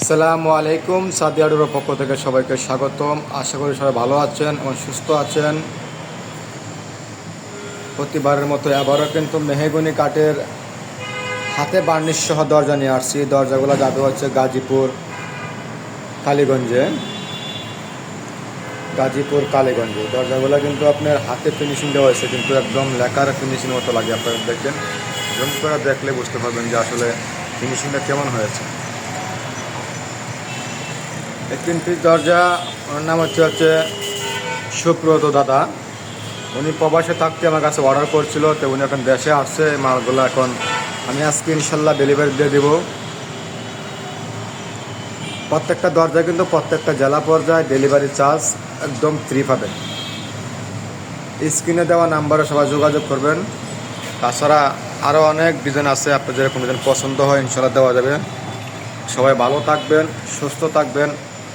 আসসালামু আলাইকুম সাদি সাদিয়াডুর পক্ষ থেকে সবাইকে স্বাগতম। আশা করি সবাই ভালো আছেন এবং সুস্থ আছেন। প্রতিবারের মতো এবারও কিন্তু মেহেগুনি কাঠের হাতে বার্নিশ সহ দরজা নিয়ে আসছি। দরজাগুলো যাবে হচ্ছে গাজীপুর, কালীগঞ্জে। গাজীপুর, কালীগঞ্জে। দরজাগুলো কিন্তু আপনার হাতে ফিনিশিং দেওয়া হয়েছে, কিন্তু একদম লেখার ফিনিশিং মতো লাগে আপনারা দেখবেন জুম করে দেখলে বুঝতে পারবেন যে আসলে ফিনিশিংটা কেমন হয়েছে। এই তিনটি দরজা, ওনার নাম হচ্ছে হচ্ছে সুব্রত দাদা। উনি প্রবাসে থাকতে আমার কাছে অর্ডার করছিল, তো উনি এখন দেশে আসছে, মালগুলো এখন আমি আজকে ইনশাল্লাহ ডেলিভারি দিয়ে দেবো। প্রত্যেকটা দরজা কিন্তু প্রত্যেকটা জেলা পর্যায়ে ডেলিভারি চার্জ একদম ফ্রি পাবেন স্ক্রিনে দেওয়া নাম্বারে সবাই যোগাযোগ করবেন। তাছাড়া আরও অনেক ডিজাইন আছে আপনাদের যেরকম ডিজাইন পছন্দ হয়, ইনশাল্লাহ দেওয়া যাবে। সবাই ভালো থাকবেন, সুস্থ থাকবেন।